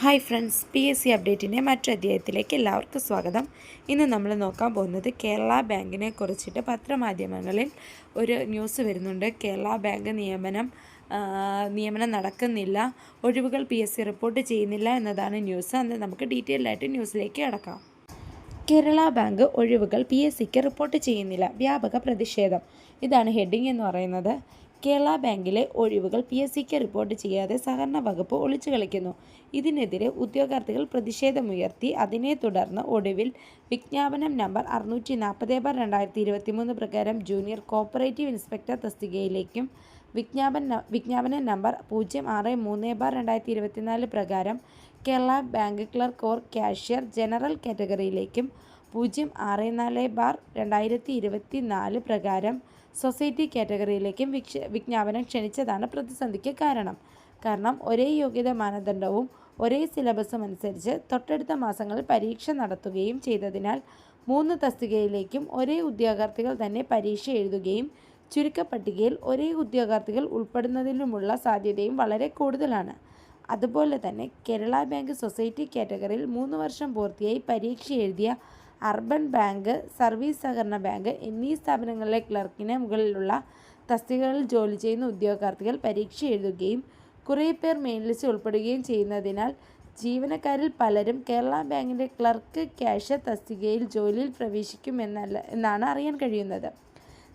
Hi friends P S C അപ്ഡേറ്റിന്റെ മറ്റൊരു അധ്യായത്തിലേക്ക് എല്ലാവർക്കും സ്വാഗതം. ഇന്ന് നമ്മൾ നോക്കാൻ പോകുന്നത് കേരള ബാങ്കിനെ കുറിച്ചിട്ട് പത്രമാധ്യമങ്ങളിൽ ഒരു ന്യൂസ് വരുന്നുണ്ട്. കേരള ബാങ്ക് നിയമനം നിയമനം നടക്കുന്നില്ല. ഒഴിവുകൾ പി എസ് സി റിപ്പോർട്ട് ചെയ്യുന്നില്ല എന്നതാണ് ന്യൂസ് അന്ന് നമുക്ക് ഡീറ്റെയിൽഡ് ആയിട്ട് ന്യൂസിലേക്ക് കടക്കാം. കേരള ബാങ്ക് ഒഴിവുകൾ പി എസ് സിക്ക് റിപ്പോർട്ട് ചെയ്യുന്നില്ല. വ്യാപക പ്രതിഷേധം. ഇതാണ് ഹെഡിങ് എന്ന് പറയുന്നത്. കേരള ബാങ്കിലെ ഒഴിവുകൾ പി എസ് സിക്ക് റിപ്പോർട്ട് ചെയ്യാതെ സഹകരണ വകുപ്പ് ഒളിച്ചു കളിക്കുന്നു. ഇതിനെതിരെ ഉദ്യോഗാർത്ഥികൾ പ്രതിഷേധമുയർത്തി. അതിനെ തുടർന്ന് ഒടുവിൽ വിജ്ഞാപനം നമ്പർ അറുന്നൂറ്റി നാൽപ്പത് ബാർ രണ്ടായിരത്തി ഇരുപത്തി മൂന്ന് പ്രകാരം ജൂനിയർ കോപ്പറേറ്റീവ് ഇൻസ്പെക്ടർ തസ്തികയിലേക്കും വിജ്ഞാപന വിജ്ഞാപന നമ്പർ പൂജ്യം ആറ് മൂന്ന് ബാർ രണ്ടായിരത്തി ഇരുപത്തിനാല് പ്രകാരം Kerala bank clerk or cashier general കാറ്റഗറിയിലേക്കും പൂജ്യം ആറ് നാല് ബാർ രണ്ടായിരത്തി ഇരുപത്തി നാല് പ്രകാരം സൊസൈറ്റി കാറ്റഗറിയിലേക്കും വിജ്ഞാപനം ക്ഷണിച്ചതാണ് പ്രതിസന്ധിക്ക് കാരണം. കാരണം ഒരേ യോഗ്യത മാനദണ്ഡവും ഒരേ സിലബസും അനുസരിച്ച് തൊട്ടടുത്ത മാസങ്ങളിൽ പരീക്ഷ നടത്തുകയും ചെയ്തതിനാൽ മൂന്ന് തസ്തികയിലേക്കും ഒരേ ഉദ്യോഗാർത്ഥികൾ തന്നെ പരീക്ഷ എഴുതുകയും ചുരുക്കപ്പട്ടികയിൽ ഒരേ ഉദ്യോഗാർത്ഥികൾ ഉൾപ്പെടുന്നതിനുമുള്ള സാധ്യതയും വളരെ കൂടുതലാണ്. അതുപോലെ തന്നെ കേരള ബാങ്ക് സൊസൈറ്റി കാറ്റഗറിയിൽ മൂന്ന് വർഷം പൂർത്തിയായി പരീക്ഷ എഴുതിയ അർബൻ ബാങ്ക് സർവീസ് സഹകരണ ബാങ്ക് എന്നീ സ്ഥാപനങ്ങളിലെ ക്ലർക്കിന് മുകളിലുള്ള തസ്തികകളിൽ ജോലി ചെയ്യുന്ന ഉദ്യോഗാർത്ഥികൾ പരീക്ഷ എഴുതുകയും കുറേ പേർ മെയിൻ ലിസ്റ്റ് ഉൾപ്പെടുകയും ചെയ്യുന്നതിനാൽ ജീവനക്കാരിൽ പലരും കേരള ബാങ്കിന്റെ ക്ലർക്ക് ക്യാഷ് തസ്തികയിൽ ജോലിയിൽ പ്രവേശിക്കുമെന്നല്ല എന്നാണ് അറിയാൻ കഴിയുന്നത്.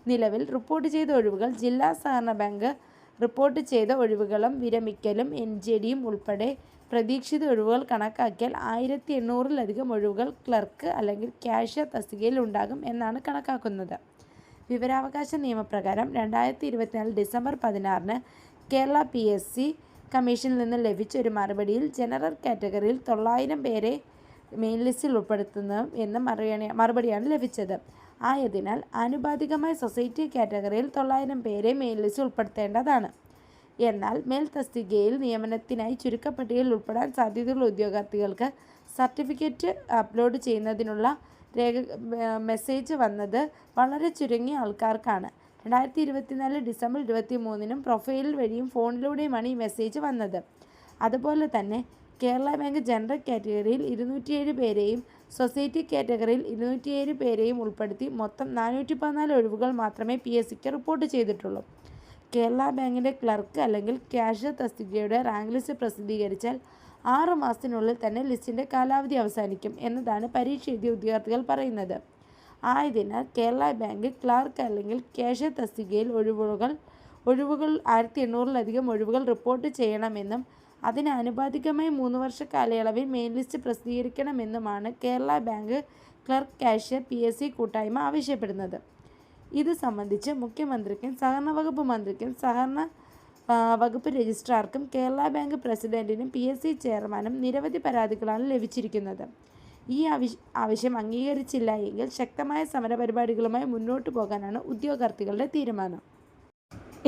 നിലവിൽ റിപ്പോർട്ട് ചെയ്ത ഒഴിവുകൾ ജില്ലാ സഹകരണ ബാങ്ക് റിപ്പോർട്ട് ചെയ്ത ഒഴിവുകളും വിരമിക്കലും എൻ ജെ ഡിയും ഉൾപ്പെടെ പ്രതീക്ഷിത ഒഴിവുകൾ കണക്കാക്കിയാൽ ആയിരത്തി എണ്ണൂറിലധികം ഒഴിവുകൾ ക്ലർക്ക് അല്ലെങ്കിൽ ക്യാഷ്യർ തസ്തികയിൽ ഉണ്ടാകും എന്നാണ് കണക്കാക്കുന്നത്. വിവരാവകാശ നിയമപ്രകാരം രണ്ടായിരത്തി ഇരുപത്തിനാല് ഡിസംബർ പതിനാറിന് കേരള പി എസ് സി കമ്മീഷനിൽ നിന്ന് ലഭിച്ച ഒരു മറുപടിയിൽ ജനറൽ കാറ്റഗറിയിൽ തൊള്ളായിരം പേരെ മെയിൻ ലിസ്റ്റിൽ ഉൾപ്പെടുത്തുന്നു എന്ന മറുപടി മറുപടിയാണ് ലഭിച്ചത്. ആയതിനാൽ ആനുപാതികമായി സൊസൈറ്റി കാറ്റഗറിയിൽ തൊള്ളായിരം പേരെ മെയിൻ ഉൾപ്പെടുത്തേണ്ടതാണ്. എന്നാൽ മേൽ തസ്തികയിൽ നിയമനത്തിനായി ചുരുക്കപ്പട്ടികയിൽ ഉൾപ്പെടാൻ സാധ്യതയുള്ള ഉദ്യോഗാർത്ഥികൾക്ക് സർട്ടിഫിക്കറ്റ് അപ്ലോഡ് ചെയ്യുന്നതിനുള്ള രേഖ മെസ്സേജ് വന്നത് വളരെ ചുരുങ്ങിയ ആൾക്കാർക്കാണ്. രണ്ടായിരത്തി ഇരുപത്തിനാല് ഡിസംബർ ഇരുപത്തി മൂന്നിനും പ്രൊഫൈൽ വഴിയും ഫോണിലൂടെയുമാണ് ഈ മെസ്സേജ് വന്നത്. അതുപോലെ തന്നെ കേരള ബാങ്ക് ജനറൽ കാറ്റഗറിയിൽ ഇരുന്നൂറ്റിയേഴ് പേരെയും സൊസൈറ്റി കാറ്റഗറിയിൽ ഇരുന്നൂറ്റിയേഴ് പേരെയും ഉൾപ്പെടുത്തി മൊത്തം നാനൂറ്റി പതിനാല് ഒഴിവുകൾ മാത്രമേ പി എസ് സിക്ക് റിപ്പോർട്ട് ചെയ്തിട്ടുള്ളൂ. കേരള ബാങ്കിന്റെ ക്ലർക്ക് അല്ലെങ്കിൽ ക്യാഷ്യർ തസ്തികയുടെ റാങ്ക് ലിസ്റ്റ് പ്രസിദ്ധീകരിച്ചാൽ ആറ് മാസത്തിനുള്ളിൽ തന്നെ ലിസ്റ്റിന്റെ കാലാവധി അവസാനിക്കും എന്നതാണ് പരീക്ഷ എഴുതിയ ഉദ്യോഗാർത്ഥികൾ പറയുന്നത്. ആയതിനാൽ കേരള ബാങ്ക് ക്ലർക്ക് അല്ലെങ്കിൽ ക്യാഷ്യർ തസ്തികയിൽ ഒഴിവുകൾ ഒഴിവുകൾ ആയിരത്തി എണ്ണൂറിലധികം ഒഴിവുകൾ റിപ്പോർട്ട് ചെയ്യണമെന്നും അതിന് ആനുപാതികമായി മൂന്ന് വർഷ കാലയളവിൽ main list പ്രസിദ്ധീകരിക്കണമെന്നുമാണ് Kerala bank clerk cashier P S C കൂട്ടായ്മ ആവശ്യപ്പെടുന്നത്. ഇത് സംബന്ധിച്ച് മുഖ്യമന്ത്രിക്കും സഹകരണ വകുപ്പ് മന്ത്രിക്കും സഹകരണ വകുപ്പ് രജിസ്ട്രാർക്കും കേരള ബാങ്ക് പ്രസിഡന്റിനും പി എസ് സി ചെയർമാനും നിരവധി പരാതികളാണ് ലഭിച്ചിരിക്കുന്നത്. ഈ ആവശ്യ അംഗീകരിച്ചില്ല എങ്കിൽ ശക്തമായ സമരപരിപാടികളുമായി മുന്നോട്ട് പോകാനാണ് ഉദ്യോഗാർത്ഥികളുടെ തീരുമാനം.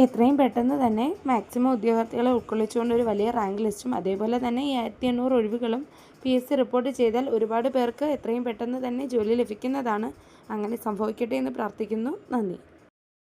എത്രയും പെട്ടെന്ന് തന്നെ മാക്സിമം ഉദ്യോഗാർത്ഥികളെ ഉൾക്കൊള്ളിച്ചുകൊണ്ട് ഒരു വലിയ റാങ്ക് ലിസ്റ്റും അതേപോലെ തന്നെ ഈ ആയിരത്തി എണ്ണൂറ് ഒഴിവുകളും പി എസ് സി റിപ്പോർട്ട് ചെയ്താൽ ഒരുപാട് പേർക്ക് എത്രയും പെട്ടെന്ന് തന്നെ ജോലി ലഭിക്കുന്നതാണ്. അങ്ങനെ സംഭവിക്കട്ടെ എന്ന് പ്രാർത്ഥിക്കുന്നു. നന്ദി.